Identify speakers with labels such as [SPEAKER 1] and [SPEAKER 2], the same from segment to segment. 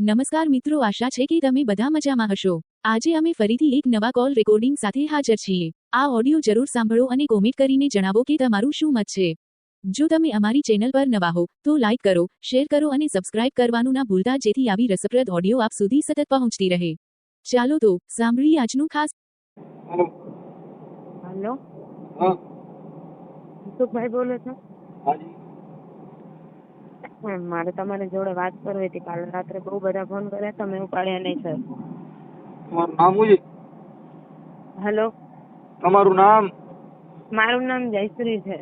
[SPEAKER 1] નમસ્કાર મિત્રો આશા છે કે તમે બધા મજામાં હશો. આજે અમે ફરીથી એક નવા કોલ રેકોર્ડિંગ સાથે હાજર છીએ. આ ઓડિયો જરૂર સાંભળો અને કોમેન્ટ કરીને જણાવો કે તમારું શું મત છે. જો તમે અમારી ચેનલ પર નવા હો તો લાઇક કરો શેર કરો અને સબસ્ક્રાઇબ કરવાનું ના ભૂલતા જેથી આવી રસપ્રદ ઓડિયો આપ સુધી સતત પહોંચતી રહે. ચાલો તો સાંભળીએ આજનું ખાસ.
[SPEAKER 2] હેલો.
[SPEAKER 3] હલો.
[SPEAKER 2] હા.
[SPEAKER 3] મનસુખભાઈ બોલો છો.
[SPEAKER 2] હાજી
[SPEAKER 3] હમ, મારે તમારી જોડે વાત કરવી હતી. કાલે રાત્રે બહુ બધા ફોન કર્યા તમે ઉપાડ્યા નહીં સર
[SPEAKER 2] તમારું નામ શું છે?
[SPEAKER 3] હલો
[SPEAKER 2] તમારું નામ?
[SPEAKER 3] મારું નામ જયશ્રી છે.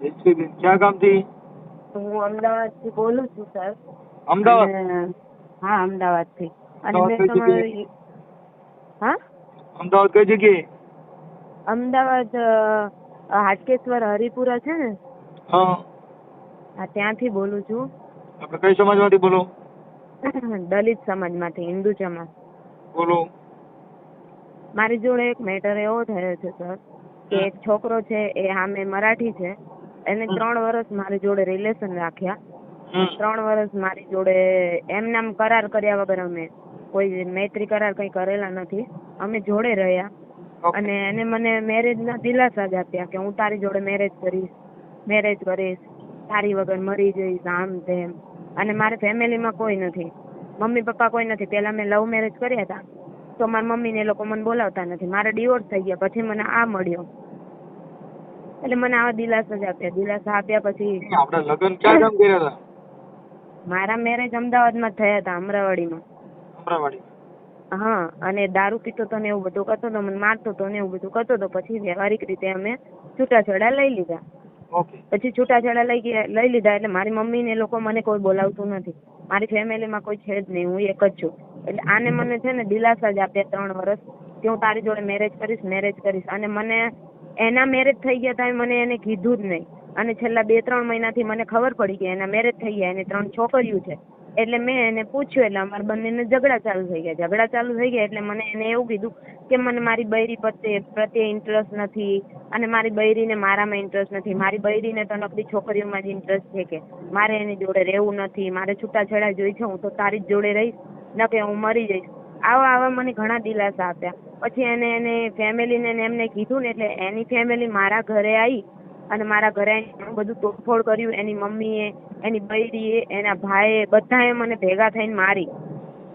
[SPEAKER 2] જયશ્રીબેન ક્યાં ગામથી?
[SPEAKER 3] હું અમદાવાદથી બોલું છું સર
[SPEAKER 2] અમદાવાદ?
[SPEAKER 3] હા અમદાવાદથી. અને મેં તમારી હા?
[SPEAKER 2] અમદાવાદ કઈ જગ્યાએ?
[SPEAKER 3] અમદાવાદ હાટકેશ્વર હરિપુરા છે ને?
[SPEAKER 2] હા.
[SPEAKER 3] હા ત્યાંથી બોલું છું.
[SPEAKER 2] આપણે કઈ સમાજમાંથી બોલો?
[SPEAKER 3] દલિત સમાજમાંથી હિન્દુ સમાજ
[SPEAKER 2] બોલો.
[SPEAKER 3] મારી જોડે એક મેટર એવો થયો છે સર કે એક છોકરો છે એ સામે મરાઠી છે. એને ત્રણ વર્ષ મારી જોડે રિલેશન રાખ્યા. ત્રણ વર્ષ મારી જોડે એમ નામ કરાર કર્યા વગર અમે કોઈ મૈત્રી કરાર કઈ કરેલા નથી. અમે જોડે રહ્યા. અને એને મને મેરેજ ના દિલાસા જ આપ્યા કે હું તારી જોડે મેરેજ કરીશ મેરેજ કરીશ. તારી વગર મરી જઈશ આમ તેમ અને મારે ફેમિલીમાં કોઈ નથી. મમ્મી પપ્પા કોઈ નથી. પેલા મેં લવ મેરેજ કર્યા હતા. તો મારા મમ્મી ને એ લોકો મને બોલાવતા નથી. મારે ડિવોર્સ થઈ ગયા. પછી મને આ મળ્યો. એટલે મને આવા દિલાસા જ આપ્યા. દિલાસા આપ્યા પછી
[SPEAKER 2] આપણે લગ્ન ક્યાં ગામ કર્યા હતા?
[SPEAKER 3] મારા મેરેજ અમદાવાદમાં થયા હતા અમરાવાડીમાં
[SPEAKER 2] અમરાવાડી
[SPEAKER 3] હા અને દારૂ પીતો તો ને એવું બધું કરતો તો મને મારતો તો ને એવું બધું કરતો તો પછી વ્યવહારિક રીતે અમે છૂટાછેડા લઈ લીધા. પછી છૂટાછેડા લઈ ગયા, લઈ લીધા એટલે મારી મમ્મી ને લોકો મને કોઈ બોલાવતું નથી. મારી ફેમિલીમાં કોઈ છે જ નહીં, હું એક જ છું. એટલે આને મને છે ને દિલાસા જ આપ્યા ત્રણ વર્ષ કે હું તારી જોડે મેરેજ કરીશ મેરેજ કરીશ. અને મને એના મેરેજ થઈ ગયા તા મને એને કીધું જ નહીં. અને છેલ્લા બે ત્રણ મહિનાથી મને ખબર પડી કે એના મેરેજ થઈ ગયા, એને ત્રણ છોકરીઓ છે. એટલે મેં એને પૂછ્યું, એટલે અમારા બંનેને ઝઘડા ચાલુ થઈ ગયા. ઝઘડા ચાલુ થઈ ગયા એટલે મને એને એવું કીધું કે મને મારી બૈરી પ્રત્યે પ્રત્યે ઇન્ટરેસ્ટ નથી અને મારી બૈરીને મારામાં ઇન્ટરેસ્ટ નથી. મારી બૈરીને તો નકરી છોકરીઓમાં જ ઇન્ટરેસ્ટ છે કે મારે એની જોડે રહેવું નથી. મારે છૂટાછેડા જોઈ છે, હું તો તારી જ જોડે રહીશ, ન કે હું મરી જઈશ. આવા આવા મને ઘણા દિલાસા આપ્યા. પછી એને એને ફેમિલીને એમને કીધું ને એટલે એની ફેમિલી મારા ઘરે આવી અને મારા ઘરે ઘણું બધું તોડફોડ કર્યું. એની મમ્મીએ, એની બૈરીએ, એના ભાઈએ બધાએ મને ભેગા થઈને મારી.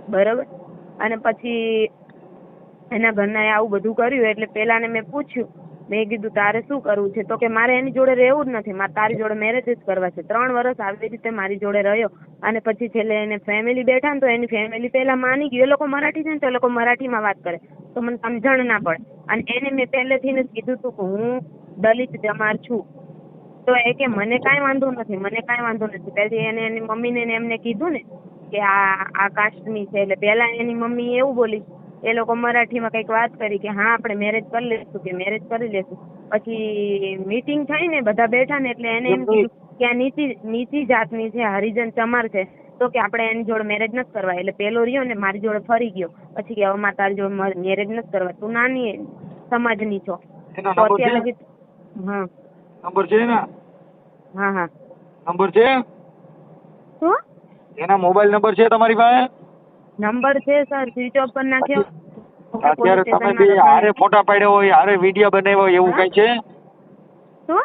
[SPEAKER 3] બરોબર? અને પછી એના ઘરનાએ આવું બધું કર્યું એટલે પેલાને મેં પૂછ્યું. મેં કીધું, તારે શું કરવું છે? તો કે, મારે એની જોડે રહેવું જ નથી. મારે તારી જોડે મેરેજ જ કરવા છે. ત્રણ વર્ષ આવી રીતે મારી જોડે રહ્યો અને પછી છેલ્લે એને ફેમિલી બેઠા ને તો એની ફેમિલી પહેલા માની ગયું. એ લોકો મરાઠી છે ને તો એ લોકો મરાઠીમાં વાત કરે. તો મને સમજણ ના પડે. અને એને મેં પહેલેથી જ કીધું હતું કે હું દલિત જમાર છું. તો એ કે, મને કાંઈ વાંધો નથી. મને કાંઈ વાંધો નથી. પછી એને એની મમ્મીને એમને કીધું ને કે આ આ કાસ્ટની છે. એટલે પહેલા એની મમ્મી એવું બોલી એ લોકો મરાઠીમાં કંઈક વાત કરી કે હા આપણે મેરેજ કરી લેશું કે મેરેજ કરી લેશું પછી મીટિંગ થઈ ને બધા બેઠા ને એટલે એને એમ કીધું કે આ નીચી નીચી જાતની છે હરિજન ચમાર છે. તો કે આપણે એની જોડે મેરેજ નથી કરવા. એટલે પેલો રહ્યો ને મારી જોડે ફરી ગયો. પછી કે હવે મારે તારી જોડે મેરેજ નથી કરવા. તું નાની સમાજની છો. અત્યારે હજી- હા.
[SPEAKER 2] નંબર છે ને
[SPEAKER 3] હા હા.
[SPEAKER 2] નંબર છે?
[SPEAKER 3] શું?
[SPEAKER 2] એના મોબાઈલ નંબર છે તમારી પાસે?
[SPEAKER 3] નંબર છે સર સ્વિચ ઓફ કરી નાખ્યો.
[SPEAKER 2] અત્યારે તમે બી હારે ફોટા પાડ્યા હોય હારે વીડિયો બનાવ્યો હોય એવું? કઈ છે?
[SPEAKER 3] શું?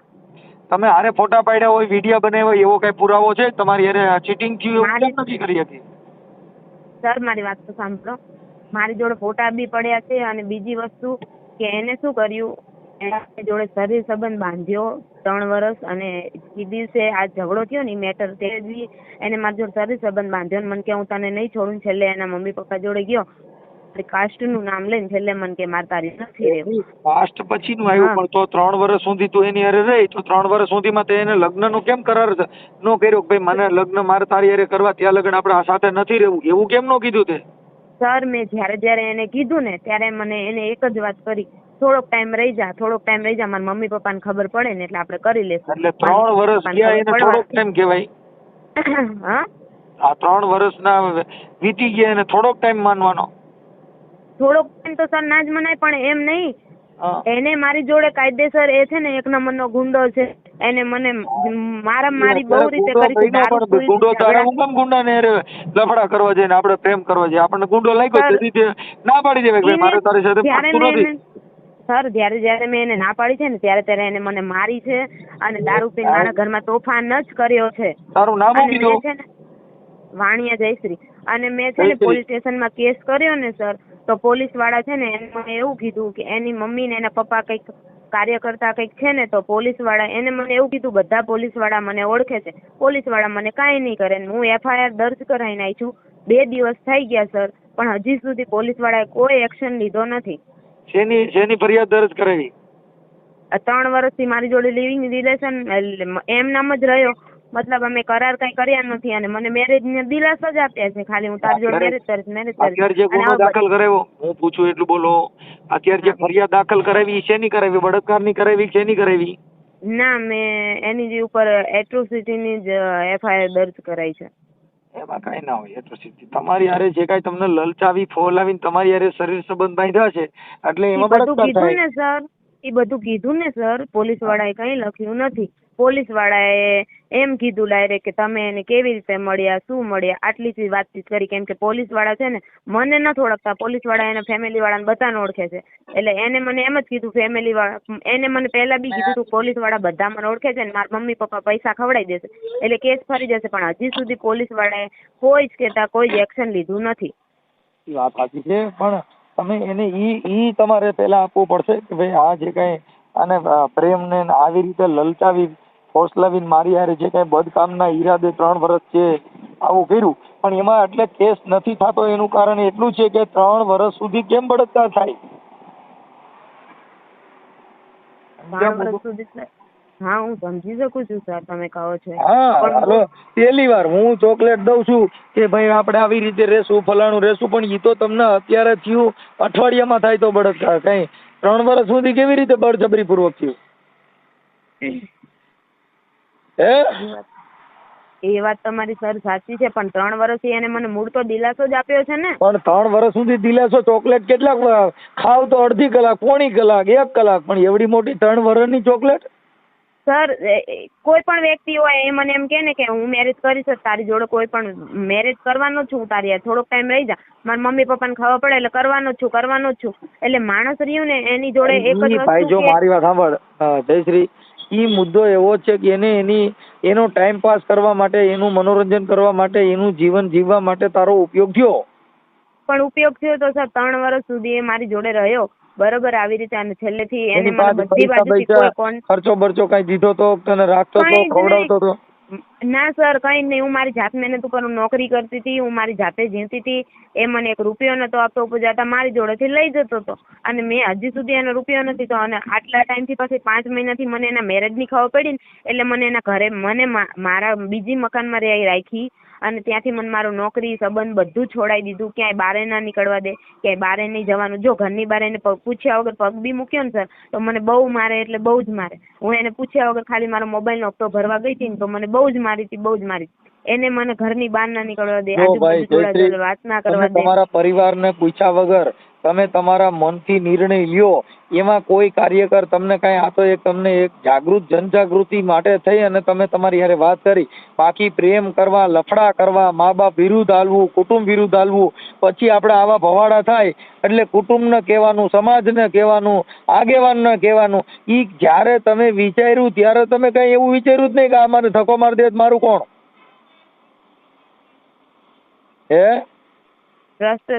[SPEAKER 2] તમે હારે ફોટા પાડ્યા હોય વીડિયો બનાવ્યો હોય એવો કઈ પુરાવો છે? તમારી હારે ચીટિંગ થયું નથી કરી હતી?
[SPEAKER 3] સર મારી વાત તો સાંભળો. મારી જોડે ફોટા બી પડ્યા છે અને બીજી વસ્તુ કે એને શું કર્યું? એના જોડે શરીર સંબંધ બાંધ્યો ત્રણ વર્ષ અને એ દિવસે આ ઝઘડો થયો ને મેટર તે દી એને મારી જોડે શરીર સંબંધ બાંધ્યો મને કે હું તને નહીં છોડું છેલ્લે એના મમ્મી પપ્પા જોડે ગયો. કાસ્ટનું નામ લઈને છેલ્લે મને કે મારે તારી નથી રહેવું.
[SPEAKER 2] કાસ્ટ પછી નું
[SPEAKER 3] આવ્યું
[SPEAKER 2] પણ તો ત્રણ વર્ષ સુધી તું એની હારે રહી તો ત્રણ વર્ષ સુધી માં એને લગ્નનો કેમ કરાર નો કર્યો કે ભાઈ મને લગ્ન મારે તારી હારે કરવા ત્યાં લગ્ન આપણે આ સાથે નથી રહેવું એવું કેમ નો કીધું તે?
[SPEAKER 3] સર મેં જ્યારે જ્યારે એને કીધું ને ત્યારે મને એને એક જ વાત કરી. થોડોક ટાઈમ રહી જા થોડોક ટાઈમ રહી જા મારા મમ્મી પપ્પાને ખબર પડે ને એટલે આપણે કરી લેશું.
[SPEAKER 2] એટલે ત્રણ વર્ષ ગયા એને થોડોક ટાઈમ કહેવાય.
[SPEAKER 3] હા?
[SPEAKER 2] આ ત્રણ વર્ષના વીતી ગયા એને થોડોક ટાઈમ માનવાનો.
[SPEAKER 3] થોડોક ટાઈમ તો સર ના જ મનાય પણ એમ નહીં. એને મારી જોડે કાયદેસર એ છે ને એક નંબરનો ગુંડો છે. એને મને મારા મારી બહુ રીતે કરી છે
[SPEAKER 2] ગુંડો તારે હું ગુંડા ને લફડા કરવા જઈને આપણે પ્રેમ કરવા જઈએ આપણને ગુંડો લાગ્યો તેથી ના પાડી દેવે મારે તારી સાથે નથી.
[SPEAKER 3] સર જ્યારે જ્યારે મેં એને ના પાડી છે ને ત્યારે ત્યારે એને મને મારી છે અને દારૂ પીને મારા ઘરમાં તોફાન જ કર્યો છે.
[SPEAKER 2] તારું નામ શું
[SPEAKER 3] છે વાણિયા જયશ્રી. અને મેં છે ને
[SPEAKER 2] પોલીસ
[SPEAKER 3] પોલીસ સ્ટેશનમાં કેસ કર્યો ને સર તો પોલીસવાળા છે ને એને મને એવું કીધું કે એની મમ્મી ને એના પપ્પા કંઈક કાર્ય કરતા કંઈક છે ને તો પોલીસવાળા એને મને એવું કીધું બધા પોલીસવાળા મને ઓળખે છે. પોલીસવાળા મને કાંઈ નહીં કરે હું એફઆઈઆર દર્જ કરાવીને આવી છું. બે દિવસ થઈ ગયા સર પણ હજી સુધી પોલીસ વાળાએ કોઈ એક્શન લીધો નથી.
[SPEAKER 2] શેની શેની ફરિયાદ દર્જ કરાવી.
[SPEAKER 3] આ ત્રણ વર્ષથી મારી જોડે લિવિંગ રિલેશન એમ નામ જ રહ્યો. મતલબ અમે કરાર કઈ કર્યા નથી અને મને મેરેજ ને દિલાસો જ આપ્યા છે. ખાલી હું તારી જોડે મેરેજ કરીશ મેરેજ
[SPEAKER 2] અત્યારે જે ગુનો દાખલ કરાવ્યો હું પૂછું એટલું બોલો. અત્યારે જે ફરિયાદ દાખલ કરાવી શેની કરાવી? બળાત્કારની કરાવી છે શેની કરાવી?
[SPEAKER 3] ના મેં એની જે ઉપર એટ્રોસિટીની જ એફઆઈઆર દર્જ કરાઈ છે.
[SPEAKER 2] એમાં કાંઈ ના હોય એટ્રોસિટી તમારી હારે જે કાંઈ તમને લલચાવી ફોલાવીને તમારી હારે શરીર સંબંધ બાંધ્યા છે એટલે એમાં
[SPEAKER 3] બધું કીધું ને સર. એ બધું કીધું ને સર. પોલીસ વાળાએ કઈ લખ્યું નથી. પોલીસ વાળાએ એમ કીધું ડાયરેક્ટ કે તમે એને કેવી રીતે મળ્યા, શું મળ્યા? આટલી જ વાતચીત કરી કેમ કે પોલીસવાળા છે ને, મને નથી ઓળખતા પોલીસવાળા એના ફેમિલી વાળાને બધાને ઓળખે છે. એટલે એને મને એમ જ કીધું ફેમિલી વાળા એને મને પહેલા બી કીધું પોલીસવાળા બધા મને ઓળખે છે ને, મારા મમ્મી પપ્પા પૈસા ખવડાવી દેશે. એટલે કેસ ફરી જશે, પણ હજી સુધી પોલીસ વાળાએ કોઈ જ કહેતા, કોઈ જ એક્શન લીધું નથી.
[SPEAKER 2] વાત સાચી છે, પણ તમે એને ઈ ઈ તમારે પહેલા આપવું પડશે કે ભાઈ આ જે કઈ આને પ્રેમને આવી રીતે લલચાવી ફોસલાવીને મારી હારે જે કાંઈ બદકામના ઈરાદે ત્રણ વર્ષ છે આવું કર્યું. પણ એમાં એટલે કેસ નથી થતો એનું કારણ એટલું છે કે ત્રણ વર્ષ સુધી કેમ બળાત્કાર થાય?
[SPEAKER 3] હા હું સમજી શકું છું સર તમે કહો છો
[SPEAKER 2] હા હાલો. પહેલી વાર હું ચોકલેટ દઉં છું કે ભાઈ આપણે આવી રીતે રહેશું ફલાણું રેસું પણ ઈ તો તમને અત્યારે થયું અઠવાડિયામાં થાય તો બળાત્કાર. કઈ ત્રણ વર્ષ સુધી કેવી રીતે બળજબરીપૂર્વક થયું? હે?
[SPEAKER 3] એ વાત. તમારી સર સાચી છે પણ ત્રણ વર્ષથી એને મને મૂળ તો દિલાસો જ આપ્યો છે ને.
[SPEAKER 2] પણ ત્રણ વર્ષ સુધી દિલાસો ચોકલેટ કેટલાક ખાવ તો અડધી કલાક પોણી કલાક એક કલાક પણ એવડી મોટી ત્રણ વર્ષની ચોકલેટ?
[SPEAKER 3] સર કોઈ પણ વ્યક્તિ હોય એ મને એમ કે ને કે હું મેરેજ કરીશ તારી જોડે કોઈ પણ મેરેજ કરવાનો છું તારી હારે. થોડોક ટાઈમ રહી જા. મારા મમ્મી પપ્પાને ખબર પડે એટલે કરવાનો જ છું કરવાનો જ છું. એટલે માણસ રહ્યું ને એની જોડે એક જ
[SPEAKER 2] ભાઈ જો મારી વાત સાંભળ. હા, જયશ્રી ઈ મુદ્દો એવો છે કે એને એની એનો ટાઈમ પાસ કરવા માટે એનું મનોરંજન કરવા માટે એનું જીવન જીવવા માટે તારો ઉપયોગ થયો?
[SPEAKER 3] પણ ઉપયોગ થયો તો સર ત્રણ વર્ષ સુધી એ મારી જોડે રહ્યો. બરોબર આવી રીતે અને છેલ્લેથી એને
[SPEAKER 2] એની
[SPEAKER 3] મને બધી બાજુથી કોઈ કોણ
[SPEAKER 2] ખર્ચો બરચો કઈ દીધો તો? તને રાખતો તો ખવડાવતો તો?
[SPEAKER 3] ના, સર, કઈ નહીં. હું મારી જાત મહેનત ઉપર હું નોકરી કરતી હતી. હું મારી જાતે જીવતી હતી. એ મને એક રૂપિયો નતો આપતો. ઉપજાતા મારી જોડેથી લઈ જતો હતો. અને મેં હજી સુધી એનો રૂપિયો નથી. તો અને આટલા ટાઈમથી પછી પાંચ મહિનાથી મને એના મેરેજની ખબર પડી ને, એટલે મને એના ઘરે, મને મારા બીજી મકાનમાં રહી રાખી. અને ત્યાંથી મને મારું નોકરી સંબંધ બધું છોડાવી દીધું. ક્યાંય બારે ના નીકળવા દે ક્યાંય બારે નહીં જવાનું. જો ઘરની બારે એને પૂછ્યા વગર પગ બી મૂક્યો ને સર તો મને બહુ મારે એટલે બહુ જ મારે. હું એને પૂછ્યા વગર ખાલી મારો મોબાઈલનો હપ્તો ભરવા ગઈ હતી ને તો મને બહુ જ મારી હતી બહુ જ મારી એને મને ઘરની બહાર ના નીકળવા દે વાત ના કરવા દે.
[SPEAKER 2] તમારા પરિવારને પૂછ્યા વગર તમે તમારા મનથી નિર્ણય લ્યો. એમાં કોઈ કાર્યકર તમને કાંઈ આ તો એક તમને એક જાગૃત જનજાગૃતિ માટે થઈ અને તમે તમારી હારે વાત કરી. બાકી પ્રેમ કરવા, લફડા કરવા મા બાપ વિરુદ્ધ હાલવું, કુટુંબ વિરુદ્ધ હાલવું, પછી આપણે આવા ભવાડા થાય, એટલે કુટુંબને કહેવાનું, સમાજને કહેવાનું, આગેવાનને કહેવાનું એ જ્યારે તમે વિચાર્યું ત્યારે તમે કઈ એવું વિચાર્યું જ નહીં કે આ મારે ધક્કો મારી દે મારું કોણ? હે?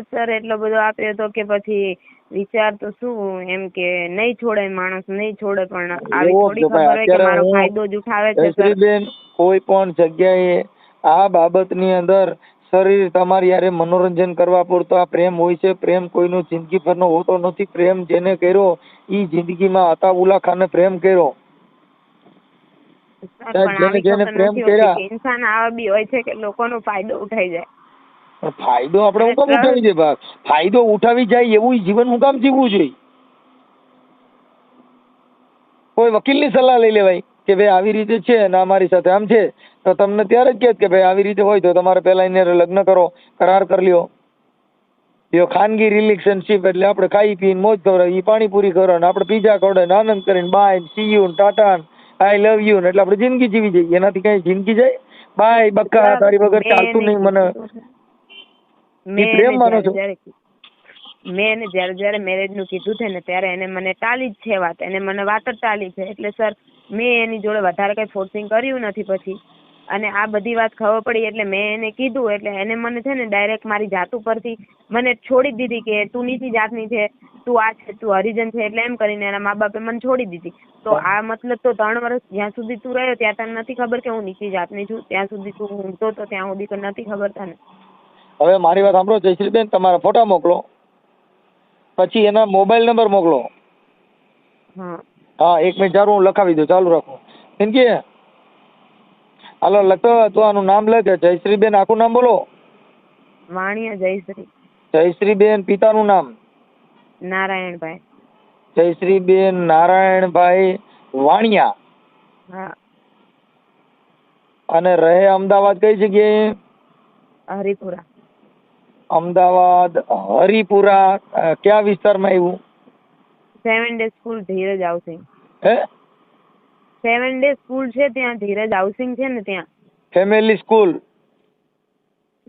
[SPEAKER 3] સર એટલો બધો આપ્યો હતો કે પછી વિચાર તો શું એમ કે નહીં છોડે માણસ નહીં છોડે પણ આવી થોડી ખબર હોય કે મારો ફાયદો જ ઉઠાવે છે સર.
[SPEAKER 2] કોઈ પણ જગ્યાએ આ બાબતની અંદર શરીર તમારી યારે મનોરંજન કરવા પૂરતો આ પ્રેમ હોય છે. પ્રેમ કોઈનો જિંદગીભરનો હોતો નથી. પ્રેમ જેને કર્યો ઈ જિંદગીમાં અતાઉલ્લા ખાને પ્રેમ કર્યો. જેને- જેને પ્રેમ કર્યા.
[SPEAKER 3] ઇન્સાન આવા બી હોય છે કે લોકોનો ફાયદો ઉઠાઈ જાય.
[SPEAKER 2] ફાયદો આપણે હું કામ ઉઠાવી દે ભાગ ફાયદો ઉઠાવી જાય એવું જીવન હું કામ જીવવું જોઈએ? કોઈ વકીલની સલાહ લઈ લેવાય કે ભાઈ આવી રીતે છે અને અમારી સાથે આમ છે તો તમને ત્યારે જ કે ભાઈ આવી રીતે હોય તો તમારે પહેલા એને લગ્ન કરો કરાર કરી લ્યો. યો ખાનગી રિલેશનશીપ એટલે આપણે ખાઈ પીને મોજ ખવડાવી એ પાણીપુરી કરો ને આપણે પીઝા ખવડાવે ને આનંદ કરીને બાય સીયુ ને ટાટા આઈ લવ યુ એટલે આપણે જિંદગી જીવી જઈએ. એનાથી કઈ જિંદગી જાય? બાય બક્કા તારી વગર ચાલતું નહીં મને.
[SPEAKER 3] મેં
[SPEAKER 2] પ્રેમ માનો છો?
[SPEAKER 3] મેં એને જ્યારે જ્યારે મેરેજનું કીધું છે ને ત્યારે એને મને ટાળી જ છે વાત. એને મને વાત જ ટાળી છે. એટલે સર મેં એની જોડે વધારે કઈ ફોર્સિંગ કર્યું નથી પછી. અને આ બધી વાત ખબર પડી એટલે મેં એને કીધું. એટલે એને મને છે ને ડાયરેક્ટ મારી જાત ઉપરથી મને છોડી દીધી કે તું નીચી જાતની છે તું આ છે તું હરિજન છે. એટલે એમ કરીને એના મા બાપે મને છોડી દીધી. તો આ મતલબ તો ત્રણ વર્ષ જ્યાં સુધી તું રહ્યો ત્યાં તને નથી ખબર કે હું નીચી જાતની છું. ત્યાં સુધી તું ઊંઘતો તો ત્યાં સુધી નથી ખબર તને.
[SPEAKER 2] હવે મારી વાત સાંભળો જયશ્રીબેન તમારા ફોટા મોકલો. પછી એના મોબાઈલ નંબર મોકલો.
[SPEAKER 3] હા
[SPEAKER 2] એક મિનિટ ચાલુ હું લખાવી દઉં ચાલુ રાખો. કે હાલો લખતો તો આનું નામ લખે જયશ્રીબેન આખું નામ બોલો.
[SPEAKER 3] વાણિયા જયશ્રી.
[SPEAKER 2] જયશ્રીબેન પિતાનું નામ.
[SPEAKER 3] નારાયણભાઈ.
[SPEAKER 2] જયશ્રીબેન નારાયણભાઈ વાણિયા.
[SPEAKER 3] હા.
[SPEAKER 2] અને રહે અમદાવાદ કઈ જગ્યાએ?
[SPEAKER 3] હરિપુરા.
[SPEAKER 2] અમદાવાદ હરિપુરા અ, કયા વિસ્તારમાં આવ્યું
[SPEAKER 3] seven day school Dhiraj housing
[SPEAKER 2] હે?
[SPEAKER 3] સેવન ડે સ્કૂલ છે ત્યાં ધીરજ હાઉસિંગ છે ને ત્યાં?
[SPEAKER 2] Family school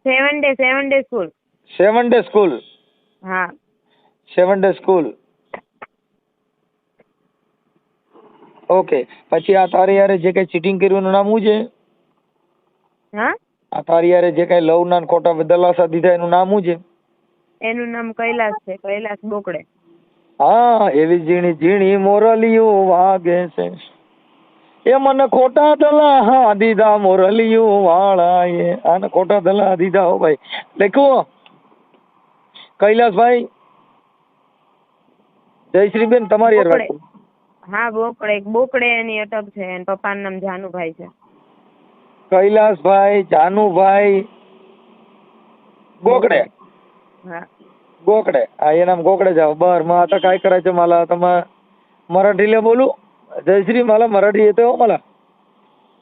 [SPEAKER 3] seven day seven day school
[SPEAKER 2] seven day school
[SPEAKER 3] હા.
[SPEAKER 2] સેવન ડે સ્કૂલ ઓકે પછી આ તારી યારે જે કઈ ચીટિંગ કર્યું એનું નામ શું છે?
[SPEAKER 3] હા?
[SPEAKER 2] આ તારી યારે જે કઈ લવ ના ખોટા દલાસા દીધા એનું નામ શું છે?
[SPEAKER 3] એનું નામ કૈલાસ છે કૈલાસ બોકડે.
[SPEAKER 2] હા એવી ઝીણી ઝીણી મોરલિયું વાગે છે. એ મને ખોટા દલા હા દીધા મોરલિયું એ આને ખોટા દલા દીધા હો ભાઈ. લખ્યું કૈલાસભાઈ જયશ્રીબેન તમારી
[SPEAKER 3] બોકડે. હા બોકડે. બોકડે એની અટક છે એના પપ્પાનું નામ જાનુભાઈ છે.
[SPEAKER 2] કૈલાસભાઈ જાનુભાઈ गोकडे
[SPEAKER 3] હા
[SPEAKER 2] गोकडे हा ये नाम गोकडे जाव बर मग आता काय करायचं मला आता मग मराठीला बोलू जयश्री मला मराठी येते हो मला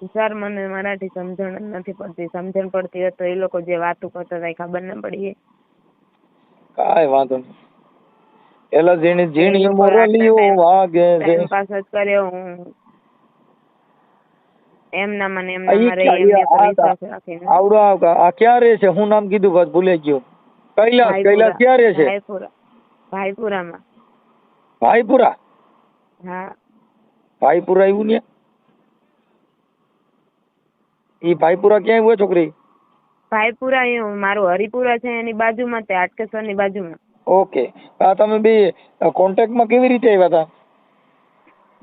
[SPEAKER 3] સર મને મરાઠી સમજણ જ નથી પડતી સમજણ પડતી હોય તો એ લોકો જે વાતો કરતા હતા એ ખબર ન પડી
[SPEAKER 2] काय વાંધો નહીં એલા ઝીણી ઝીણી
[SPEAKER 3] એની પર આટલા
[SPEAKER 2] મોરલીઓ
[SPEAKER 3] time-
[SPEAKER 2] વાગે છે
[SPEAKER 3] ટાઈમ પાસ જ કર્યો હું એમના મને
[SPEAKER 2] આ
[SPEAKER 3] એમના
[SPEAKER 2] ઈ
[SPEAKER 3] રહી
[SPEAKER 2] આવડો આવ આ ક્યાં રહે છે? હું નામ કીધું બસ ભૂલાઈ ગયો. કૈલાસ કૈલાસ ક્યાં રહે છે?
[SPEAKER 3] ભાઈપુરા. ભાઈપુરામાં.
[SPEAKER 2] ભાઈપુરા?
[SPEAKER 3] હા.
[SPEAKER 2] ભાઈપુરા આવ્યું ને ઈ ભાઈપુરા ક્યાં આવ્યું છોકરી?
[SPEAKER 3] ભાઈપુરા એ મારું હરિપુરા છે એની બાજુમાં તે હાટકેશ્વરની બાજુમાં.
[SPEAKER 2] ઓકે. આ તમે બે કોન્ટેક્ટમાં કેવી રીતે આવ્યા હતા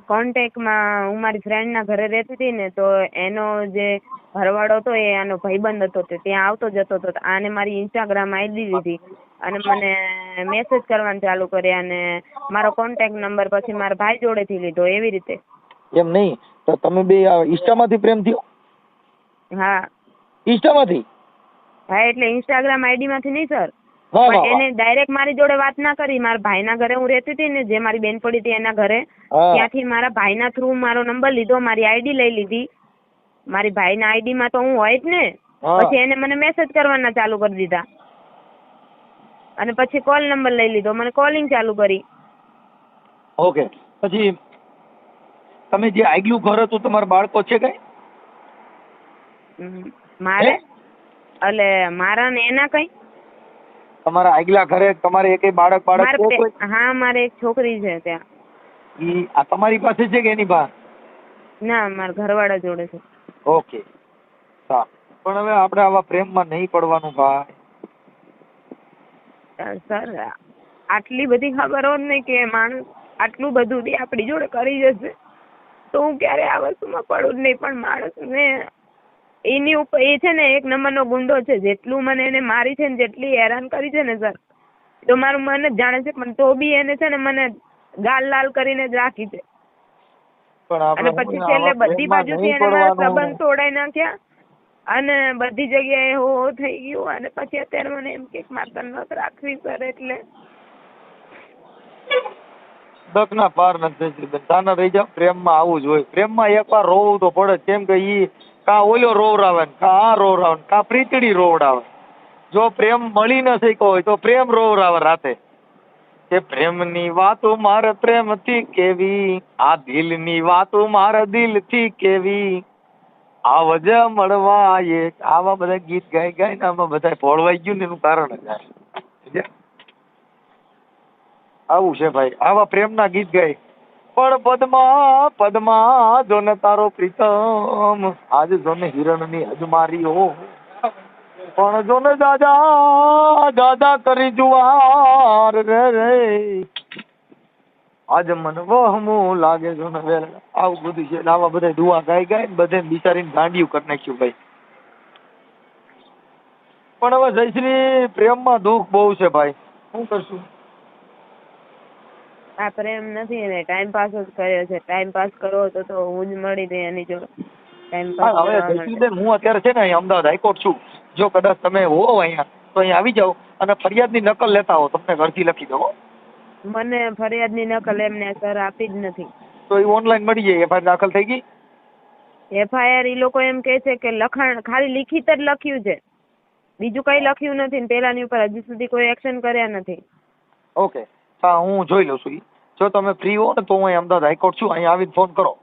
[SPEAKER 3] કોન્ટેક્ટમાં હું મારી ફ્રેન્ડના ઘરે રહેતી હતી ને તો એનો જે ઘરવાળો હતો એ આનો ભાઈબંધ હતો તે ત્યાં આવતો જતો હતો તો આને મારી ઇન્સ્ટાગ્રામ આઈડી લીધી અને મને મેસેજ કરવાનું ચાલુ કર્યા અને મારો કોન્ટેક નંબર પછી મારા ભાઈ જોડેથી લીધો એવી રીતે.
[SPEAKER 2] એમ નહીં? તો તમે બે ઇન્સ્ટામાંથી પ્રેમ થયો?
[SPEAKER 3] હા.
[SPEAKER 2] ઇન્સ્ટામાંથી
[SPEAKER 3] હા એટલે ઇન્સ્ટાગ્રામ આઈડી માંથી નહીં સર? પણ એને ડાયરેક્ટ મારી જોડે વાત ના કરી. મારા ભાઈના ઘરે હું રહેતી હતી ને જે મારી બેન પડી હતી એના ઘરે. ત્યાંથી મારા ભાઈના થ્રુ મારો નંબર લીધો મારી આઈડી લઈ લીધી. મારી ભાઈના આઈડી માં તો હું હોય જ ને. પછી એને મને મેસેજ કરવાના ચાલુ કરી દીધા. અને પછી કોલ નંબર લઈ લીધો. મને કોલિંગ ચાલુ કરી.
[SPEAKER 2] ઓકે. પછી તમે જે આગલું ઘર હતું તમારા બાળકો છે કઈ.
[SPEAKER 3] મારે? એટલે મારા ને એના કઈ?
[SPEAKER 2] તમારા આગલા ઘરે તમારે એક બાળક બાળક
[SPEAKER 3] હા મારે એક છોકરી છે ત્યાં.
[SPEAKER 2] ઈ આ તમારી પાસે છે કે એની પાસે
[SPEAKER 3] ના મારા ઘરવાળા જોડે છે.
[SPEAKER 2] ઓકે. સારું પણ હવે આપણે આવા પ્રેમમાં નહીં પડવાનું ભાઈ.
[SPEAKER 3] સર આટલી બધી ખબર હોત ને કે માણસ આટલું બધું બી આપણી જોડે કરી જશે. તો હું ક્યારે આ વસ્તુમાં પડું જ નહીં પણ માણસને એની ઉપર એ છે ને એક નંબરનો ગુંડો છે જેટલું મને એને મારી છે ને જેટલી હેરાન કરી છે ને સર તો મારું મન જ જાણે છે પણ તો બી એને છે ને મને ગાલ લાલ કરીને જ રાખી છે. અને પછી છેલ્લે બધી બાજુથી એને મારા સંબંધ તોડાઈ નાખ્યા અને બધી જગ્યાએ હો હો થઈ ગયું અને પછી અત્યારે મને એમ કે મારે તને નથી રાખવી સર એટલે.
[SPEAKER 2] દકના પાર નથી તાના રહી જાવ પ્રેમમાં આવું જ હોય. પ્રેમમાં એકવાર રોવું તો પડે. કેમ કે ઈ કા ઓલો રોવરાવે ને, કા આ રોવરાવે ને, કા પ્રીતડી રોવડાવે. જો પ્રેમ મળી ન શક્યો હોય તો પ્રેમ રોવરાવે રાતે. કે પ્રેમની વાતો મારે પ્રેમથી કેવી? આ દિલની વાતો મારે દિલથી કેવી? આવજ મળવા એક આવા બધા ગીત ગાઈ ગાઈને આમાં બધા ભોળવાઈ ગયું ને એનું કારણ જ? આવું છે ભાઈ. આવા પ્રેમના ગીત ગાય. પણ પદમા પદમા જોને તારો પ્રીતમ. આજ જોને હિરણની અજમારીઓ. પણ જોને દાદા દાદા કરી જુવાર રે રે. આજ મન વહમું લાગે જો ને વેલ. આવું બધું છે આવા બધા દુવા ગાઈ ગાય ને બધે બિચારીને ગાંડિયું કરી નાખ્યું ભાઈ. પણ હવે જયશ્રી પ્રેમમાં દુઃખ બહુ છે ભાઈ. શું કરશું?
[SPEAKER 3] આ પ્રેમ નથી એને ટાઈમ પાસ જ કર્યો છે. ટાઈમ પાસ કરવો હતો તો હું જ મળી દે એની જોડે. ટાઈમ પાસ
[SPEAKER 2] હવે જયશ્રીબેન હું અત્યારે છે ને અહીં અમદાવાદ હાઈકોર્ટ છું. જો કદાચ તમે હો અહીંયા તો અહીંયા આવી જાઓ અને ફરિયાદની નકલ લેતા હો તમને અરજી લખી દો મને
[SPEAKER 3] મને ફરિયાદની નકલ એમને સર આપી જ નથી.
[SPEAKER 2] તો એ ઓનલાઈન મળી જાય એફઆઈઆર દાખલ થઈ ગઈ?
[SPEAKER 3] એફઆઈઆર ઈ લોકો એમ કહે છે કે લખાણ ખાલી લિખિત જ લખ્યું છે. બીજું કઈ લખ્યું નથી ને પેલાની ઉપર હજી સુધી કોઈ એક્શન કર્યા નથી.
[SPEAKER 2] ઓકે હા હું જોઈ લઉં છું. જો તમે ફ્રી હો ને તો હું અહીંયા અમદાવાદ હાઈકોર્ટ છું. અહીંયા આવીને ફોન કરો.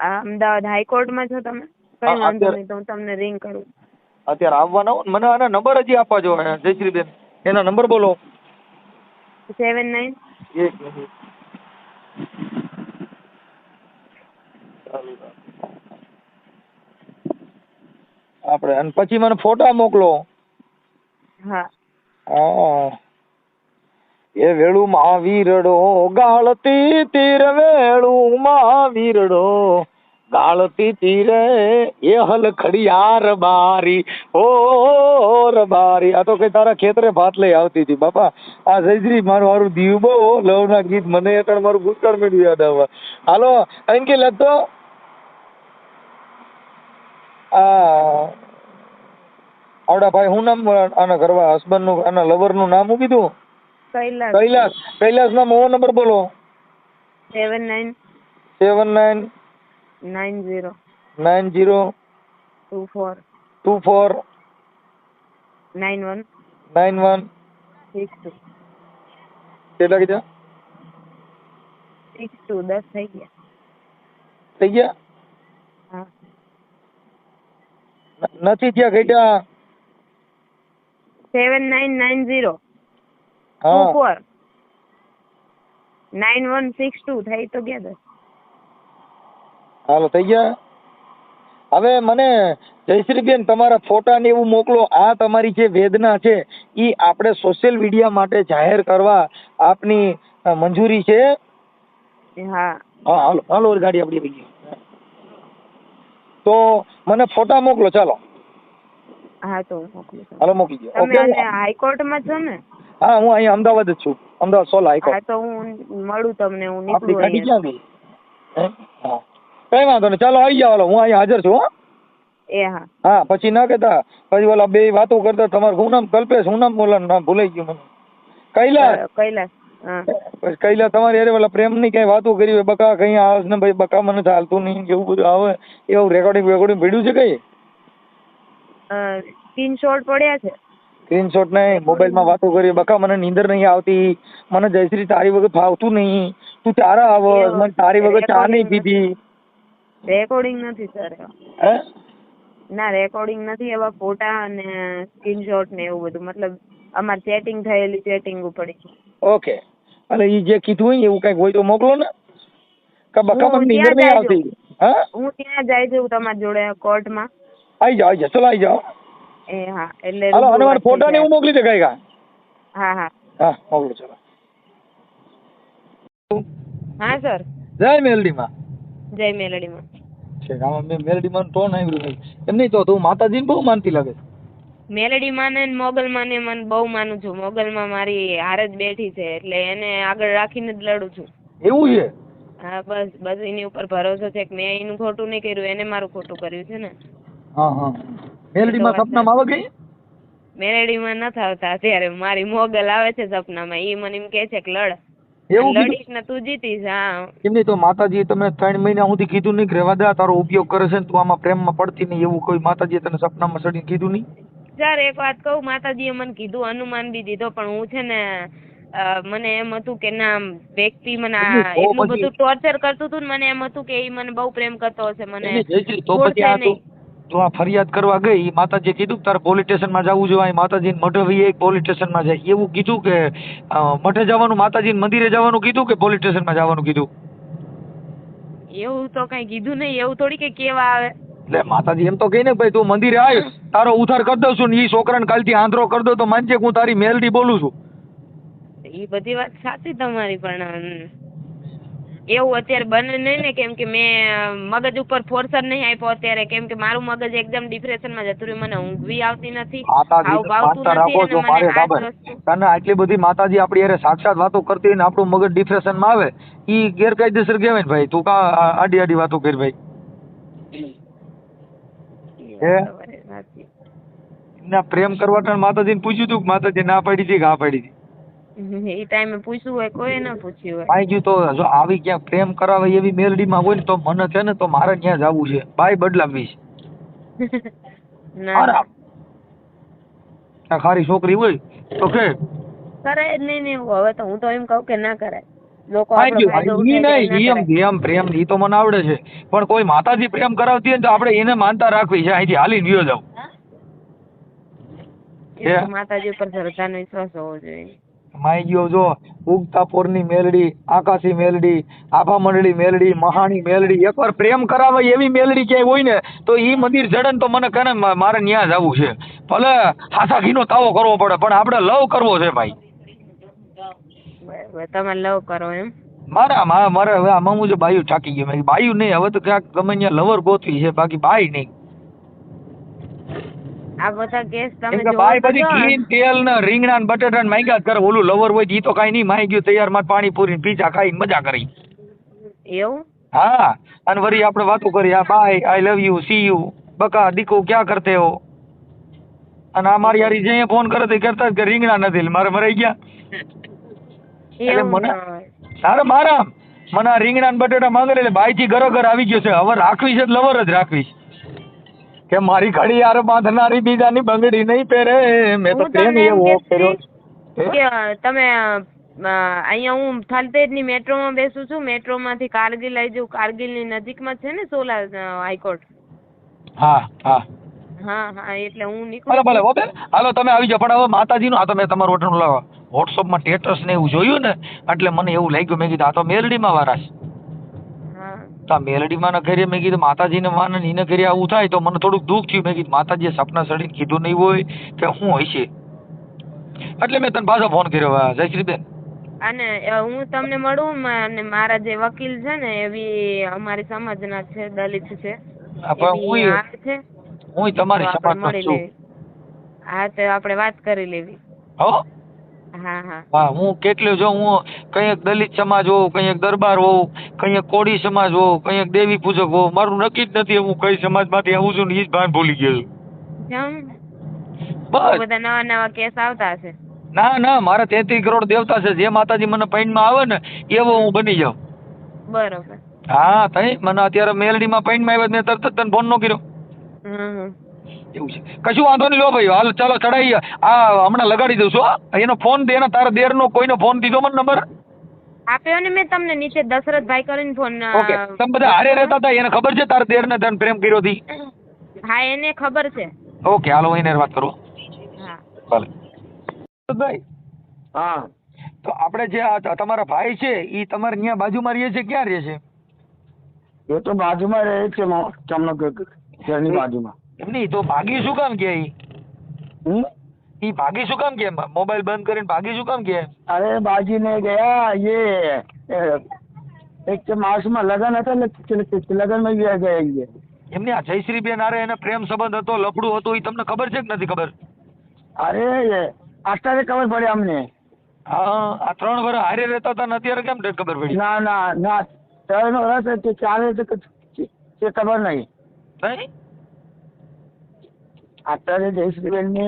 [SPEAKER 3] આ અમદાવાદ હાઈકોર્ટમાં છો તમે? કઈ વાંધો નહીં તો હું તમને રિંગ કરું.
[SPEAKER 2] અત્યારે આવવાના હો મને આના નંબર હજી આપવા જો જયશ્રીબેન. એના નંબર બોલો.
[SPEAKER 3] Seven nine.
[SPEAKER 2] એક મિનિટ. આપણે અને પછી મને ફોટા મોકલો.
[SPEAKER 3] હા.
[SPEAKER 2] હા. એ વેળું મહાવીરડો, ગાળતી તીર વેળું માવીરડો ગાળતી તીરે એ હલ ખડિયાર બારી. ઓ બારી. આ તો કઈ તારા ખેતરે ભાત લઈ આવતી હતી, બાપા. આ જયશ્રી, મારું મારું દીવ બહુ લવના ગીત મને એટલે મારું ભૂતકાળ મેળવી યાદ આવવા. હાલો, અહીં કે લગતો આ આવડા ભાઈ હું નામ આના ઘરવા હસબન્ડનું, આના લવરનું નામ શું કીધું?
[SPEAKER 3] કૈલાસ.
[SPEAKER 2] કૈલાસ. કૈલાસ ના મોબાઈલ નંબર બોલો.
[SPEAKER 3] Seven nine.
[SPEAKER 2] Seven nine.
[SPEAKER 3] Nine zero.
[SPEAKER 2] Nine zero
[SPEAKER 3] two four.
[SPEAKER 2] Two four.
[SPEAKER 3] Nine one.
[SPEAKER 2] Nine one.
[SPEAKER 3] Six two.
[SPEAKER 2] કેટલા કીધા?
[SPEAKER 3] Six two. દસ થઈ ગયા.
[SPEAKER 2] થઈ ગયા?
[SPEAKER 3] હા.
[SPEAKER 2] નથી થયા ઘટ્યા.
[SPEAKER 3] Seven nine nine zero.
[SPEAKER 2] Two
[SPEAKER 3] four nine one six two થઈ તો ગયા દસ
[SPEAKER 2] હાલો થઈ ગયા? હવે મને જયશ્રીબેન તમારા ફોટા ને એવું મોકલો. આ તમારી જે વેદના છે એ આપણે સોશિયલ મીડિયા માટે જાહેર કરવા આપની મંજૂરી છે?
[SPEAKER 3] હા.
[SPEAKER 2] હા હાલો હાલો ગાડી આપણી આવી ગઈ. તો મને ફોટા મોકલો ચાલો.
[SPEAKER 3] હા તો મોકલો
[SPEAKER 2] હાલો મોકલી દો
[SPEAKER 3] તમે હાઈકોર્ટમાં છો ને?
[SPEAKER 2] હા હું અહીંયા અમદાવાદ જ છું. Ahmedabad Sola high court.
[SPEAKER 3] હા તો હું મળું તમને હું
[SPEAKER 2] આપણી ગાડી ક્યાં ગઈ હે? કઈ વાંધો નહીં ચાલો આવી જાઓ હું અહીંયા હાજર છું હો.
[SPEAKER 3] એ હા.
[SPEAKER 2] હા પછી ના કહેતા. પછી ઓલા બે વાતો કરતા તમારું હું નામ? કલ્પેશ હું નામ બોલા નામ ભૂલાઈ ગયું મને. કૈલાસ.
[SPEAKER 3] કૈલાસ હા.
[SPEAKER 2] પછી કૈલાસ તમારી અરે ઓલા પ્રેમની કઈ વાતો કરી હોય બકા કઈ આવે ને ભાઈ બકા મને ચાલતું નહીં એવું બધું આવે. એવું રેકોર્ડિંગ વેકોર્ડિંગ ભીડ્યું છે કઈ?
[SPEAKER 3] સ્ક્રીનશોટ પડ્યા છે.
[SPEAKER 2] સ્ક્રીનશોટ નહીં મોબાઈલમાં વાતો કરીએ બકા મને નીંદર નહીં આવતી મને જયશ્રી તારી વગર ફાવતું નહીં તું તારા આવ મને તારી વગર ચા નહીં પીધી.
[SPEAKER 3] રેકોર્ડિંગ નથી સર
[SPEAKER 2] હે?
[SPEAKER 3] ના રેકોર્ડિંગ નથી એવા ફોટા અને સ્ક્રીન શોટ ને એવું બધું. મતલબ અમાર ચેટિંગ થયેલી ચેટિંગ ઉપર.
[SPEAKER 2] ઓકે. અને ઈ જે કીધું હોય એવું કંઈક હોય તો મોકલો ને. કે બકા મને નીંદર નહીં આવતી. હા?
[SPEAKER 3] હું ત્યાં જાય છું તમારી જોડે કોર્ટમાં
[SPEAKER 2] આવી જાઓ આવી જાઓ. ચલો આવી જાઓ.
[SPEAKER 3] એ હા એટલે
[SPEAKER 2] હાલો અને મને ફોટા ને. એવું મોકલી દે કઈ
[SPEAKER 3] હા હા.
[SPEAKER 2] હા મોકલું ચાલો.
[SPEAKER 3] હા સર.
[SPEAKER 2] જય મેલડીમાં.
[SPEAKER 3] જય મેલડીમાં.
[SPEAKER 2] છે આમાં મેં મેલડીમાં ટોન આવ્યું એમ નહીં તો તું માતાજીને બહુ માનતી લાગે. છે.
[SPEAKER 3] મેલડીમાં ને મોગલમાં ને મને બહુ માનું છું. મોગલમાં મારી હાર જ બેઠી છે એટલે એને આગળ રાખીને જ લડું છું.
[SPEAKER 2] એવું છે?
[SPEAKER 3] હા બસ બસ એની ઉપર ભરોસો છે કે મેં એનું ખોટું નહીં કર્યું એને મારું ખોટું કર્યું છે ને.
[SPEAKER 2] હા હા. મેલડીમાં સપનામાં આવે ગઈ?
[SPEAKER 3] મેલેડીમાં નથી આવતા અત્યારે. મારી મોગલ આવે છે સપનામાં. ઈ મને એમ કહે છે કે લડ.
[SPEAKER 2] એવું
[SPEAKER 3] લડીશ ને તું જીતીશ હા.
[SPEAKER 2] એમની તો માતાજી તમે ત્રણ મહિના સુધી કીધું નહીં કે રહેવા દે તારો ઉપયોગ કરે છે ને તું આમાં પ્રેમમાં પડતી નહીં એવું કોઈ માતાજીએ તને સપનામાં સડી કીધું નહીં?
[SPEAKER 3] સર એક વાત કહું માતાજીએ મને કીધું અનુમાન બી દીધો પણ હું છે ને મને એમ હતું કે ના વ્યક્તિ મને એટલું
[SPEAKER 2] બધું
[SPEAKER 3] ટોર્ચર કરતું હતું ને મને એમ હતું કે એ મને બહુ પ્રેમ કરતો હશે મને
[SPEAKER 2] તો પછી તું આ ફરિયાદ કરવા ગઈ માતાજીએ કીધું તારે પોલીસ સ્ટેશનમાં જવું જોઈએ માતાજી મઠે વહી એક પોલીસ સ્ટેશનમાં જાય. એવું કીધું કે મઠે જવાનું માતાજીને મંદિરે જવાનું કીધું કે પોલીસ સ્ટેશનમાં જવાનું કીધું?
[SPEAKER 3] એવું તો કઈ કીધું નહીં એવું થોડી કે કેવા આવે.
[SPEAKER 2] એટલે માતાજી એમ તો કહી ને ભાઈ તું મંદિરે આવ તારો ઉધાર કરી દઉં છું ને એ છોકરાને કાલથી આંધળો કરી દો તો માનજે હું તારી મેલડી બોલું છું.
[SPEAKER 3] એ બધી વાત સાચી તમારી પણ એવું અત્યારે બને નહીં ને કેમ કે મેં મગજ ઉપર ફોર્સર નહીં આપ્યો અત્યારે. કેમ કે મારું મગજ એકદમ ડિપ્રેશનમાં જતું રહ્યું. મને ઊંઘ બી આવતી નથી.
[SPEAKER 2] છો તને આટલી બધી માતાજી આપણી હારે સાક્ષાત વાતો કરતી ને આપણું મગજ ડિપ્રેશનમાં આવે ઈ ગેરકાયદેસર કહેવાય ને ભાઈ. તું કા આડી આડી વાતો કરી ભાઈ. એમના પ્રેમ કરવા માતાજીને પૂછ્યું હતું કે માતાજી ના પાડી છે કે હા પાડી હતી
[SPEAKER 3] એ ટાઈમે પૂછ્યું હોય કોઈ ના પૂછ્યું હોય.
[SPEAKER 2] ભાઈ તો જો આવી ક્યાં પ્રેમ કરાવે એવી મેલડીમાં હોય ને તો મને છે ને તો મારે ત્યાં જવું છે. બાય બદલાવી છે
[SPEAKER 3] ના
[SPEAKER 2] ખારી છોકરી હોય તો કે.
[SPEAKER 3] કરાય જ નહીં ને એવું. હવે તો હું તો એમ કહું કે ના કરાય. લોકો
[SPEAKER 2] એમ પ્રેમ ઈ તો મને આવડે છે. પણ કોઈ માતાજી પ્રેમ કરાવતી હોય તો આપણે એને માનતા રાખવી છે. અહીંથી હાલી ગયો જાવ?
[SPEAKER 3] માતાજી ઉપર શ્રદ્ધાનો વિશ્વાસ હોવો જોઈએ.
[SPEAKER 2] માઈ ગયો જો. ઉગતા પોરની મેલડી આકાશી મેલડી આભા મંડળી મેલડી મહાણી મેલડી એકવાર પ્રેમ કરાવે એવી મેલડી ક્યાંય હોય ને તો એ મંદિર જડે ને તો મને કહે મારે ન્યા જવું છે. ભલે હાથા ઘીનો તાવો કરવો પડે પણ આપણે લવ કરવો છે ભાઈ.
[SPEAKER 3] તમે લવ કરો એમ?
[SPEAKER 2] મારા મારે હવે આમાં હું જે બાયું થાકી ગયો. બાયું નહીં હવે તો ક્યાંક ગમે ત્યાં લવર ગોતવી છે બાકી બાઈ નહીં.
[SPEAKER 3] આ બધા કેસ તમે જોવો
[SPEAKER 2] બાઈ બધી ઘી તેલ ને રીંગણા ને બટેટા ને માંગ્યા કરે. ઓલું લવર હોય ઈ તો કાંઈ નહીં માંગી ગયું તૈયારમાં પાણી પૂરી પીઝા ખાઈ મજા કરી.
[SPEAKER 3] એવું?
[SPEAKER 2] હા અને વરી આપણે વાતો કરી આ bye I love you see you બકા દીકુ ક્યાં કરતે હો? અને આ મારી યારી જે ફોન કરે તે કરતા કે રીંગણા નથી મારે મરાઈ ગયા. એટલે મને- તારે મારા મને રીંગણા ને બટેટા માંગે એટલે બાઈ થી ઘરો ઘર આવી ગયો છે. હવે રાખવી છે લવર જ રાખવી છે. કે મારી ઘડી યાર બાંધનારી બીજાની બંગડી નહીં પહેરે. મેં તો
[SPEAKER 3] એમ
[SPEAKER 2] એવો કર્યો.
[SPEAKER 3] કે તમે અહીંયા હું થાલતેજની મેટ્રોમાં બેસું છું. મેટ્રોમાંથી કારગિલ આવી જાઉં. કારગિલની નજીકમાં છે ને સોલા હાઈકોર્ટ.
[SPEAKER 2] હા હા.
[SPEAKER 3] હા હા એટલે હું
[SPEAKER 2] ભલે
[SPEAKER 3] નીકળું
[SPEAKER 2] ભલે હો બેન. હાલો તમે આવી જાઓ. પણ હવે માતાજીનું આ તો મેં તમારું વોટ્સઅપમાં સ્ટેટસ ને એવું જોયું ને એટલે મને એવું લાગ્યું. મેં કીધું આ તો મેલડીમાં છે
[SPEAKER 3] હા
[SPEAKER 2] તો આ મેલડીમાં ન કરીએ મેં કીધું માતાજીને માને એને કરીએ આવું થાય તો મને થોડુંક દુઃખ થયું. મેં કીધું માતાજીએ સપના સડીને કીધું નહીં હોય કે શું છે એટલે મેં તને પાછો ફોન કર્યો જય શ્રી
[SPEAKER 3] બેન. અને હું તમને મળું અને મારા જે વકીલ છે ને એ બી અમારી સમાજના છે દલિત છે
[SPEAKER 2] હું તમારી સમાજનો છું.
[SPEAKER 3] હા તો આપણે વાત કરી લેવી.
[SPEAKER 2] હો?
[SPEAKER 3] હા હા.
[SPEAKER 2] કેટલું જો હું કંઈક દલિત સમાજ હોઉં કંઈક દરબાર હોઉં કંઈક કોળી સમાજ હોઉં કંઈક દેવી પૂજક હોઉં મારું નક્કી જ નથી હું કઈ સમાજમાંથી આવું છું ને એ જ ભાન ભૂલી ગયો છું. બસ.
[SPEAKER 3] બધા નવા નવા કેસ આવતા હશે.
[SPEAKER 2] ના ના મારે તેત્રીસ કરોડ દેવતા છે જે માતાજી મને પૈણમાં આવે ને એવો હું બની જાઉં.
[SPEAKER 3] બરોબર.
[SPEAKER 2] હા તઈ મને અત્યારે મેલડીમાં પૈણમાં આવ્યા મેં તરત જ તને ફોન નો કર્યો.
[SPEAKER 3] હમ.
[SPEAKER 2] એવું છે. કશું વાંધો નહીં લો ભાઈ હાલ ચાલો ચડાવી આ હમણાં લગાડી દઉં છું હા. એનો ફોન દે એના તારા દેરનો કોઈનો ફોન દીધો મને નંબર?
[SPEAKER 3] આપ્યો ને મેં તમને નીચે દશરથભાઈ કરીને ફોન
[SPEAKER 2] ઓકે તમે બધા હારે રહેતા હતા એને ખબર છે તારા દેરને તને પ્રેમ કર્યો હતી
[SPEAKER 3] હા એને ખબર છે.
[SPEAKER 2] ઓકે હાલો એને વાત કરું
[SPEAKER 3] હા.
[SPEAKER 2] ભલે ભાઈ
[SPEAKER 4] હા.
[SPEAKER 2] તો આપણે જે આ તમારા ભાઈ છે એ તમારે ત્યાં બાજુમાં રહે છે ક્યાં રહે છે?
[SPEAKER 4] એ તો બાજુમાં રહે છે મો- જામનગર શહેરની બાજુમાં.
[SPEAKER 2] નહીં તો ભાગી શું કામ કે ઈ? ઈ ભાગી શું કામ કે મોબાઈલ બંધ કરીને ભાગી શું કામ કે
[SPEAKER 4] અરે બાજીને ગયા યે એક માસમાં લગન હતા ને લગનમાં ગયા ગયા એ.
[SPEAKER 2] એમને આ જયશ્રીબેન અરે એને પ્રેમ સંબંધ હતો લફડું હતું એ તમને ખબર છે કે નથી ખબર?
[SPEAKER 4] અરે અત્યારે ખબર પડે અમને.
[SPEAKER 2] હા આ ત્રણ વર્ષ હારે રહેતા હતા ને અત્યારે કેમ ખબર પડી?
[SPEAKER 4] ના ના ના ત્રણ વર્ષ કે ખબર નહીં.
[SPEAKER 2] નહીં?
[SPEAKER 4] અત્યારે જયશ્રીબેનને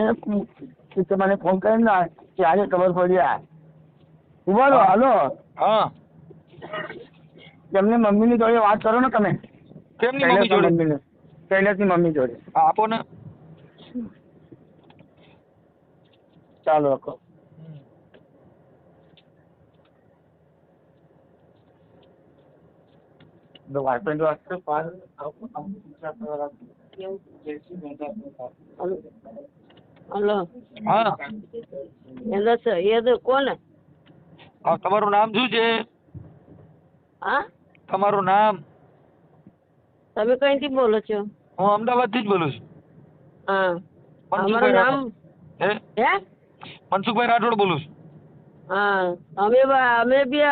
[SPEAKER 4] તમને ફોન કરીને ને કે આજે ખબર પડી આ. બોલો હાલો.
[SPEAKER 2] હા.
[SPEAKER 4] તમને મમ્મીની જોડે વાત કરો ને તમે.
[SPEAKER 2] કેમની મમ્મી જોડે?
[SPEAKER 4] કૈલાસની મમ્મી જોડે.
[SPEAKER 2] આપો ને
[SPEAKER 4] ચાલો રાખો.
[SPEAKER 5] The
[SPEAKER 2] wife
[SPEAKER 5] and the husband are out of the hello. હા. છે એ તો કોને?
[SPEAKER 2] હા, તમારું નામ શું છે?
[SPEAKER 5] હા?
[SPEAKER 2] તમારું નામ?
[SPEAKER 5] તમે કઈથી બોલો છો?
[SPEAKER 2] હું અમદાવાદથી જ બોલું છું.
[SPEAKER 5] હા. અમારું નામ
[SPEAKER 2] હે?
[SPEAKER 5] હે?
[SPEAKER 2] મનસુખભાઈ રાઠોડ બોલું છું.
[SPEAKER 5] હા. અમે અમે બી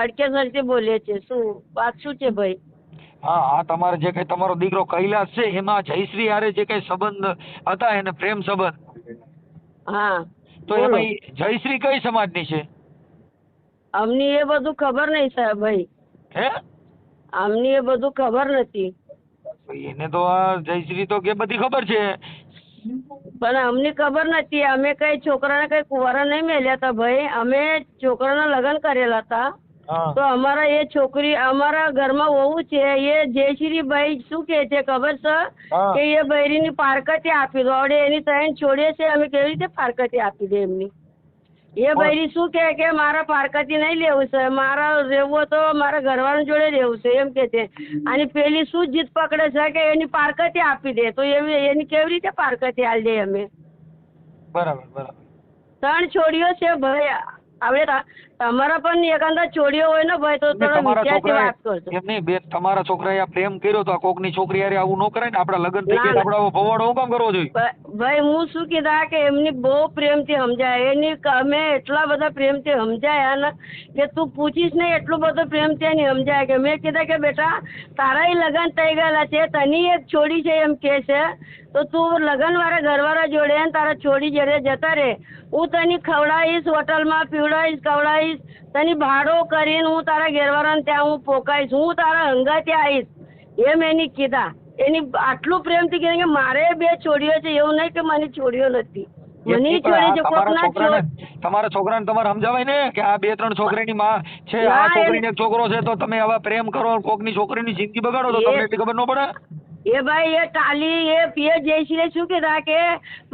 [SPEAKER 5] અડકેસરથી બોલીએ છીએ. શું વાત શું છે ભાઈ?
[SPEAKER 2] હા હા તમારે જે કઈ તમારો દીકરો કૈલાસ છે એમાં જયશ્રી હારે જે કઈ સંબંધ હતા એને પ્રેમ સંબંધ?
[SPEAKER 5] હા.
[SPEAKER 2] તો. એમાં જયશ્રી કઈ સમાજની છે?
[SPEAKER 5] અમને એ બધું ખબર નહીં સાહેબ ભાઈ.
[SPEAKER 2] હે?
[SPEAKER 5] અમને એ બધું ખબર નથી.
[SPEAKER 2] એને તો આ જયશ્રી તો કે બધી ખબર છે.
[SPEAKER 5] પણ અમને ખબર નથી. અમે કઈ છોકરાને કઈ કુંવારા નહીં મેલ્યા હતા ભાઈ. અમે છોકરાના લગ્ન કરેલા હતા તો અમારા એ છોકરી અમારા ઘરમાં વહુ છે એ જયશ્રીભાઈ શું કે છે ખબર છે? કે એ બૈરીની પારકતી આપી દો. હવે એની ત્રણ છોડીએ છે અમે કેવી રીતે પારકતી આપી દે એમની? એ બૈરી શું કે કે મારા પારકતી નહીં લેવું છે મારા રહેવું તો મારા ઘરવાળા જોડે રહેવું છે એમ કે છે. અને પેલી શું જીત પકડે છે કે એની પારકતી આપી દે તો એવી એની કેવી રીતે પારકતી આલી દે અમે?
[SPEAKER 2] બરાબર બરાબર.
[SPEAKER 5] ત્રણ છોડીઓ છે ભાઈ હવે તા- તમારા પણ એકાંતા છોડીઓ હોય ને ભાઈ તો તમે
[SPEAKER 2] તમારા
[SPEAKER 5] વિચારથી વાત કરજો.
[SPEAKER 2] એમ નહીં બેન તમારા છોકરાએ આ પ્રેમ કર્યો તો આ કોકની છોકરી હારે આવું ન કરાય ને આપડા લગ્ન થઈ ગયા
[SPEAKER 5] ના.
[SPEAKER 2] ભવાડો હું કામ કરવો જોઈએ?
[SPEAKER 5] ભા- ભાઈ હું શું કીધા કે એમની બહુ પ્રેમથી સમજાય. એની ક- અમે એટલા બધા પ્રેમથી સમજાયા ને કે તું પૂછીશ ને એટલું બધું પ્રેમથી એની સમજાય કે મેં કીધા કે બેટા તારાય લગ્ન થઈ ગયેલા છે તની એક છોડી છે એમ કે છે. તો તું લગ્ન વાળા ઘરવાળા જોડે ને તારા છોડી જોડે જતા રે. હું તને ખવડાવીશ હોટલમાં પીવડાવીશ ખવડાવીશ તને ભાડો કરીને હું તારા ઘરવાળાને ત્યાં હું પોકાઈશ હું તારા હંગાથી આવીશ. એમ એની કીધા. એની આટલું પ્રેમથી કીધું કે મારે બે છોડીઓ છે એવું નહીં કે મને છોડીઓ નથી. મને
[SPEAKER 2] નહીં,
[SPEAKER 5] છે
[SPEAKER 2] તમારા છોકરાને
[SPEAKER 5] છોડ
[SPEAKER 2] તમારા છોકરાને તમારે સમજાવાય ને કે આ બે ત્રણ છોકરીની માં છે આ
[SPEAKER 5] છોકરી
[SPEAKER 2] છોકરીને એક છોકરો છે તો તમે આવા પ્રેમ કરો કોકની છોકરીની જિંદગી બગાડો તો તમને એટલી ખબર ન પડે?
[SPEAKER 5] એ ભાઈ એ ટાળી એ પીએ જયશ્રી શું કીધા કે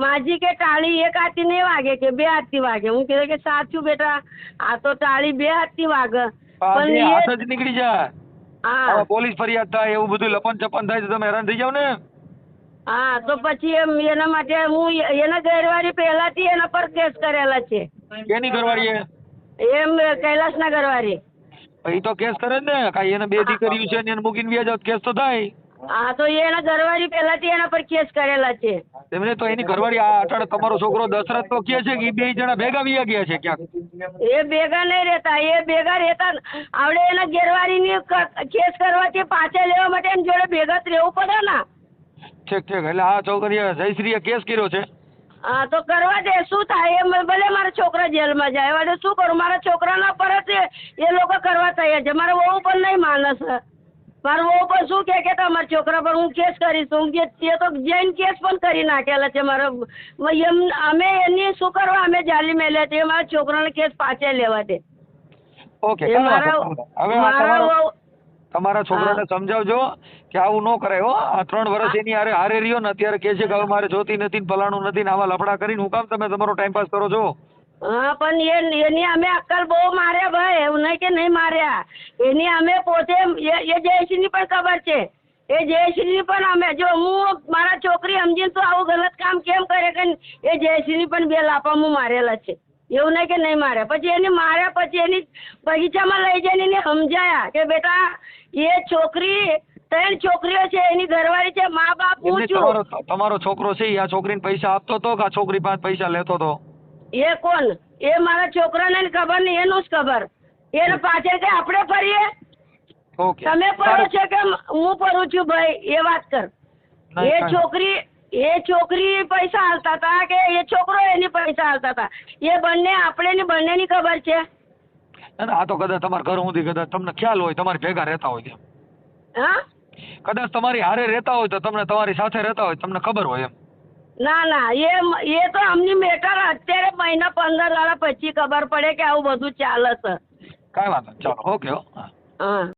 [SPEAKER 5] માજી કે ટાળી એક હાથથી નહીં વાગે કે બે હાથથી વાગે? હું કીધું કે સાચું બેટા આ તો ટાળી બે હાથથી વાગે. પણ
[SPEAKER 2] હાથ જ નીકળી જાય.
[SPEAKER 5] હા.
[SPEAKER 2] પોલીસ ફરિયાદ થાય એવું બધું લપન ચપન થાય તો તમે હેરાન થઈ જાવ ને?
[SPEAKER 5] હા તો પછી એમ એના માટે હું એના ઘરવાળી પહેલાથી એના પર કેસ કરેલા છે.
[SPEAKER 2] કેની ઘરવાળી
[SPEAKER 5] એમ કૈલાસના ઘરવાળી
[SPEAKER 2] એ તો કેસ કરે ને કાંઈ એને બે દીકરીઓ છે ને એને મૂકીને બે જાવ કેસ તો થાય.
[SPEAKER 5] હા તો એના ઘરવાળી પહેલાથી એના પર કેસ કરેલા છે.
[SPEAKER 2] એમને તો એની ઘરવાળી આ અટાણે તમારો છોકરો દશરથ તો કહે છે કે એ બે જણા ભેગા વિયા ગયા છે ક્યાંક.
[SPEAKER 5] એ ભેગા નહીં રહેતા એ ભેગા રહેતા આવડે એના ઘેરવાળીની કેસ કરવાથી પાછા લેવા માટે એમ જોડે ભેગા રહેવું પડે ને.
[SPEAKER 2] ઠીક ઠીક એટલે આ છોકરીએ જયશ્રીએ કેસ કર્યો છે?
[SPEAKER 5] હા તો કરવા દે શું થાય? એમ ભલે મારા છોકરા જેલમાં જાય હવે શું કરું? મારા છોકરાના પર જ એ લોકો કરવા તૈયાર છે. મારા બહુ પણ નહીં માનસ. મારા હું પણ શું કે કે તમારા છોકરા પર હું કેસ કરીશ હું કે તે તો જૈન કેસ પણ કરી નાખેલા છે મારા એમ અમે એની શું કરવા? અમે જાલી મેલ્યા છે મારા છોકરાને કેસ પાછા લેવા દે.
[SPEAKER 2] ઓકે
[SPEAKER 5] મારા
[SPEAKER 2] તમારો છોકરાને સમજાવજો કે આવું ન કરાય હો. આ ત્રણ વર્ષ એની હારે હારે રહ્યો ને અત્યારે કે છે કે હવે મારે જોતી નથી ને ફલાણું નથી ને આવા લફડા કરીને હું કામ તમે તમારો ટાઈમ પાસ કરો છો?
[SPEAKER 5] હા પણ એ એની અમે અક્કલ બહુ માર્યા ભાઈ એવું નહીં કે નહીં માર્યા. એની અમે પોતે એ જયશ્રીની પણ ખબર છે. એ જયશ્રીની પણ અમે જો હું મારા છોકરી સમજીને તો આવું ગલત કામ કેમ કરે કે એ જયશ્રીની પણ બે લાપા હું મારેલા છે. એવું નહીં કે નહીં માર્યા. પછી એને માર્યા પછી એની બગીચામાં લઈ જઈને એને સમજાયા કે બેટા એ છોકરી ત્રણ છોકરીઓ છે એની ઘરવાળી છે મા બાપ હું છું.
[SPEAKER 2] તમારો તમારો છોકરો છે આ છોકરીને પૈસા આપતો હતો કે આ છોકરી પાસે પૈસા લેતો હતો
[SPEAKER 5] એ કોણ? એ મારા છોકરાને ખબર નહીં એનું જ ખબર. એને પાછળ કે આપણે ફરીએ? તમે પડો. છો કે હું પડું છું ભાઈ એ વાત કર. એ છોકરી એ છોકરી પૈસા હાલતા હતા કે એ છોકરો એની પૈસા હાલતા હતા? એ બંને આપણે ને બંનેની ખબર છે.
[SPEAKER 2] ના, ના, આ તો કદાચ તમારા ઘર સુધી કદાચ તમને ખ્યાલ હોય તમારી ભેગા રહેતા હોય તેમ
[SPEAKER 5] હા?
[SPEAKER 2] કદાચ તમારી હારે રહેતા હોય તો તમને તમારી સાથે રહેતા હોય તમને ખબર હોય એમ.
[SPEAKER 5] ના ના એ એ તો અમની મેટર અત્યારે મહિના પંદર દાડા પછી ખબર પડે કે આવું બધું ચાલે છે.
[SPEAKER 2] કાંઈ વાંધો નહીં. ચાલો ઓકે હો. હા.
[SPEAKER 5] હા.